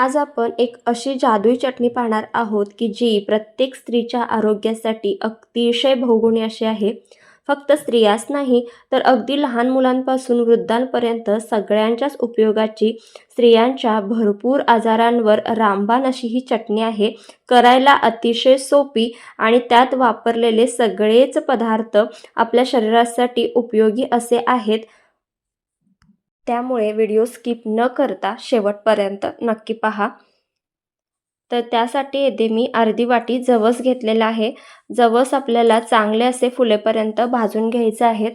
आज आपण एक अशी जादुई चटणी पाहणार आहोत की जी प्रत्येक स्त्रीच्या आरोग्यासाठी अतिशय बहुगुणी अशी आहे. फक्त स्त्रियाच नाही तर अगदी लहान मुलांपासून वृद्धांपर्यंत सगळ्यांच्याच उपयोगाची स्त्रियांच्या भरपूर आजारांवर रामबाण अशी ही चटणी आहे. करायला अतिशय सोपी आणि त्यात वापरलेले सगळेच पदार्थ आपल्या शरीरासाठी उपयोगी असे आहेत. त्यामुळे व्हिडिओ स्किप न करता शेवटपर्यंत नक्की पहा. तर त्यासाठी येथे मी अर्धी वाटी जवस घेतलेला आहे. जवस आपल्याला चांगले असे फुलेपर्यंत भाजून घ्यायचे आहेत.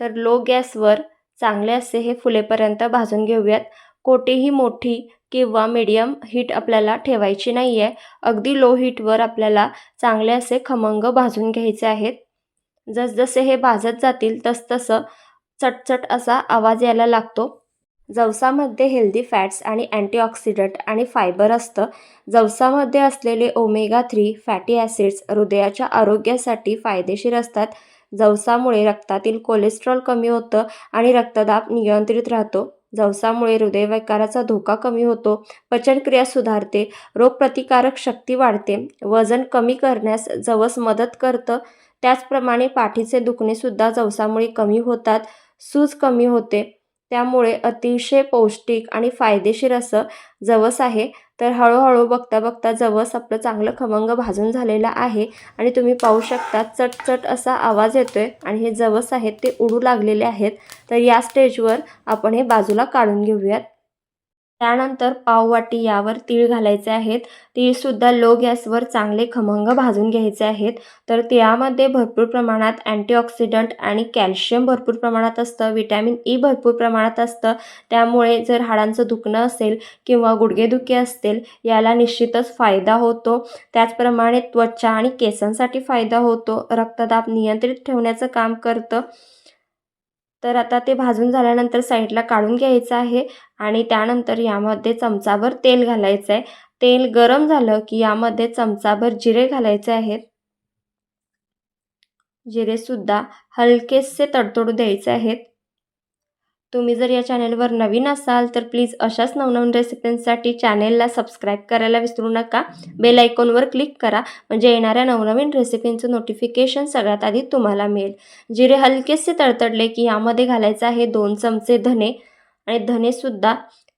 तर लो गॅसवर चांगले असे हे फुलेपर्यंत भाजून घेऊयात. कोठेही मोठी किंवा मीडियम हीट आपल्याला ठेवायची नाही आहे अगदी लो हीटवर आपल्याला चांगले असे खमंग भाजून घ्यायचे आहेत. जसजसे हे भाजत जातील तसतसं चटचट असा आवाज यायला लागतो. जवसामध्ये हेल्दी फॅट्स आणि अँटीऑक्सिडंट आणि फायबर असतं. जवसामध्ये असलेले ओमेगा थ्री फॅटी ॲसिड्स हृदयाच्या आरोग्यासाठी फायदेशीर असतात. जवसामुळे रक्तातील कोलेस्ट्रॉल कमी होतं आणि रक्तदाब नियंत्रित राहतो. जवसामुळे हृदयविकाराचा धोका कमी होतो. पचनक्रिया सुधारते. रोगप्रतिकारक शक्ती वाढते. वजन कमी करण्यास जवस मदत करतं. त्याचप्रमाणे पाठीचे दुखणेसुद्धा जवसामुळे कमी होतात. सूज कमी होते. त्यामुळे अतिशय पौष्टिक आणि फायदेशीर असं जवस आहे. तर हळूहळू बघता बघता जवस आपलं चांगलं खमंग भाजून झालेलं आहे आणि तुम्ही पाहू शकता चटचट असा आवाज येतो आहे आणि हे जवस आहेत ते उडू लागलेले आहेत. तर या स्टेजवर आपण हे बाजूला काढून घेऊयात. त्यानंतर पाववाटी यावर तीळ घालायचे आहेत. तीळसुद्धा लो गॅसवर चांगले खमंग भाजून घ्यायचे आहेत. तर तिळामध्ये भरपूर प्रमाणात अँटीऑक्सिडंट आणि कॅल्शियम भरपूर प्रमाणात असतं. विटॅमिन ई e भरपूर प्रमाणात असतं. त्यामुळे जर हाडांचं दुखणं असेल किंवा गुडघेदुखी असतील याला निश्चितच फायदा होतो. त्याचप्रमाणे त्वचा आणि केसांसाठी फायदा होतो. रक्तदाब नियंत्रित ठेवण्याचं काम करतं. तर आता ते भाजून झाल्यानंतर साईडला काढून घ्यायचं आहे आणि त्यानंतर यामध्ये चमचाभर तेल घालायचं आहे तेल गरम झालं की यामध्ये चमचाभर जिरे घालायचे आहेत. जिरेसुद्धा हलकेसे तडतडू द्यायचे आहेत. तुम्ही जर या चॅनलवर नवीन असाल तर प्लीज अशाच नवनवीन रेसिपींसाठी चॅनेलला सबस्क्राईब करायला विसरू नका. बेल आयकॉनवर क्लिक करा. म्हणजे येणाऱ्या नवनवीन रेसिपींचं नोटिफिकेशन सगळ्यात आधी तुम्हाला मिळेल. जिरे हलकेसे तडतडले की यामध्ये घालायचं आहे दोन चमचे धने आणि धनेसुद्धा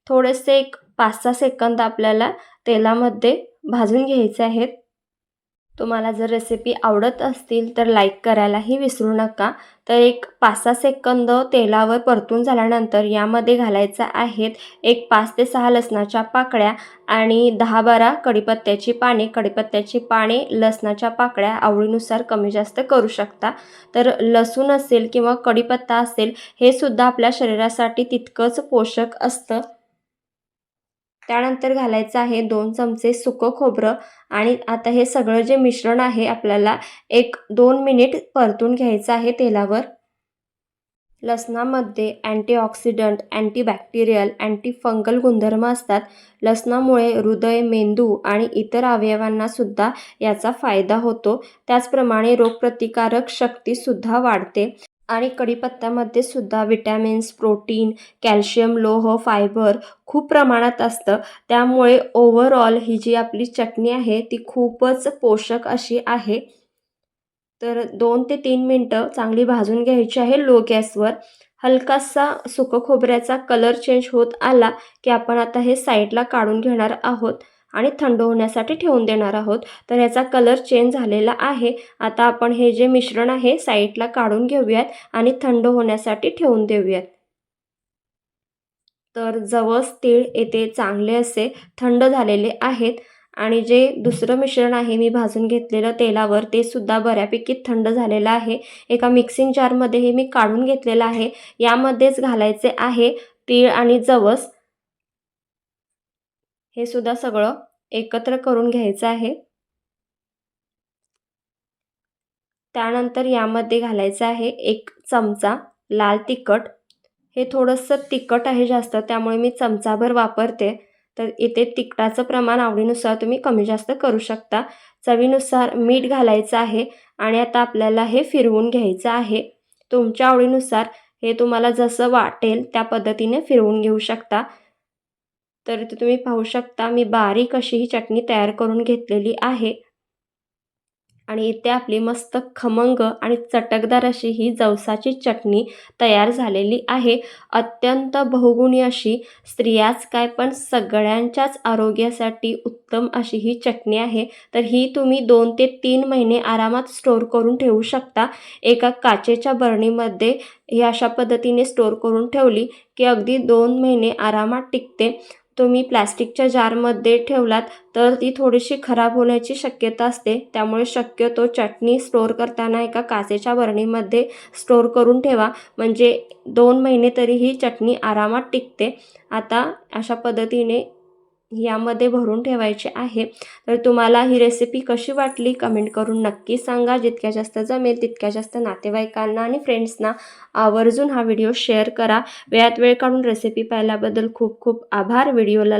थोडेसे एक पाच सहा सेकंद आपल्याला तेलामध्ये भाजून घ्यायचे आहेत. तुम्हाला जर रेसिपी आवडत असतील तर लाईक करायलाही विसरू नका. तर एक पाच सहा सेकंद तेलावर परतून झाल्यानंतर यामध्ये घालायचं आहेत एक पाच ते सहा लसणाच्या पाकळ्या आणि दहा बारा कडीपत्त्याची पाने. कडीपत्त्याची पाने लसणाच्या पाकळ्या आवडीनुसार कमी जास्त करू शकता. तर लसूण असेल किंवा कडीपत्ता असेल हे सुद्धा आपल्या शरीरासाठी तितकंच पोषक असतं. त्यानंतर घालायचं आहे दोन चमचे सुकं खोबरं आणि आता हे सगळं जे मिश्रण आहे आपल्याला एक दोन मिनिट परतून घ्यायचं आहे तेलावर. लसणामध्ये अँटीऑक्सिडंट अँटीबॅक्टेरियल अँटीफंगल गुणधर्म असतात. लसणामुळे हृदय मेंदू आणि इतर अवयवांना सुद्धा याचा फायदा होतो. त्याचप्रमाणे रोगप्रतिकारक शक्तीसुद्धा वाढते. आणि कढीपत्त्यामध्ये सुद्धा विटॅमिन्स प्रोटीन कॅल्शियम लोह फायबर खूप प्रमाणात असतं. त्यामुळे ओव्हरऑल ही जी आपली चटणी आहे ती खूपच पोषक अशी आहे. तर दोन ते तीन मिनटं चांगली भाजून घ्यायची आहे लो गॅसवर. हलकासा सुकं खोबऱ्याचा कलर चेंज होत आला की आपण आता हे साईडला काढून घेणार आहोत. आणि थंड होण्यासाठी ठेवून देणार आहोत. तर ह्याचा कलर चेंज झालेला आहे. आता आपण हे जे मिश्रण आहे साईडला काढून घेऊयात आणि थंड होण्यासाठी ठेवून देऊयात. तर जवस तीळ येथे चांगले असे थंड झालेले आहेत. आणि जे दुसरं मिश्रण आहे मी भाजून घेतलेलं तेलावर ते सुद्धा बऱ्यापैकी थंड झालेलं आहे. एका मिक्सिंग जारमध्ये हे मी काढून घेतलेलं आहे. यामध्येच घालायचे आहे तीळ आणि जवस. हे सुद्धा सगळं एकत्र करून घ्यायचं आहे. त्यानंतर यामध्ये घालायचं आहे एक चमचा लाल तिखट. हे थोडंसं तिखट आहे जास्त त्यामुळे मी चमचाभर वापरते. तर इथे तिखटाचं प्रमाण आवडीनुसार तुम्ही कमी जास्त करू शकता. चवीनुसार मीठ घालायचं आहे आणि आता आपल्याला हे फिरवून घ्यायचं आहे. तुमच्या आवडीनुसार हे तुम्हाला जसं वाटेल त्या पद्धतीने फिरवून घेऊ शकता. तर इथे तुम्ही पाहू शकता मी बारीक अशी ही चटणी तयार करून घेतलेली आहे. आणि इथे आपली मस्त खमंग आणि चटकदार अशी ही जवसाची चटणी तयार झालेली आहे. अत्यंत बहुगुणी अशी स्त्रियाच काय पण सगळ्यांच्याच आरोग्यासाठी उत्तम अशी ही चटणी आहे. तर ही तुम्ही दोन ते तीन महिने आरामात स्टोर करून ठेवू शकता. एका काचेच्या बरणीमध्ये ही अशा पद्धतीने स्टोर करून ठेवली की अगदी दोन महिने आरामात टिकते. तुम्ही प्लॅस्टिकच्या जारमध्ये ठेवलात तर ती थोडीशी खराब होण्याची शक्यता असते. त्यामुळे शक्यतो चटणी स्टोअर करताना एका काचेच्या बरणीमध्ये स्टोअर करून ठेवा. म्हणजे दोन महिने तरी ही चटणी आरामात टिकते. आता अशा पद्धतीने यामध्ये भरून ठेवायचे आहे. तर तुम्हाला ही रेसिपी कशी वाटली कमेंट करून नक्की सांगा. जितक्या जास्त जमेल तितक्या जास्त नातेवाईकांना आणि फ्रेंड्सना आवर्जून हा व्हिडिओ शेअर करा. वेळात वेळ काढून रेसिपी पाहिल्याबद्दल खूप खूप आभार. व्हिडिओला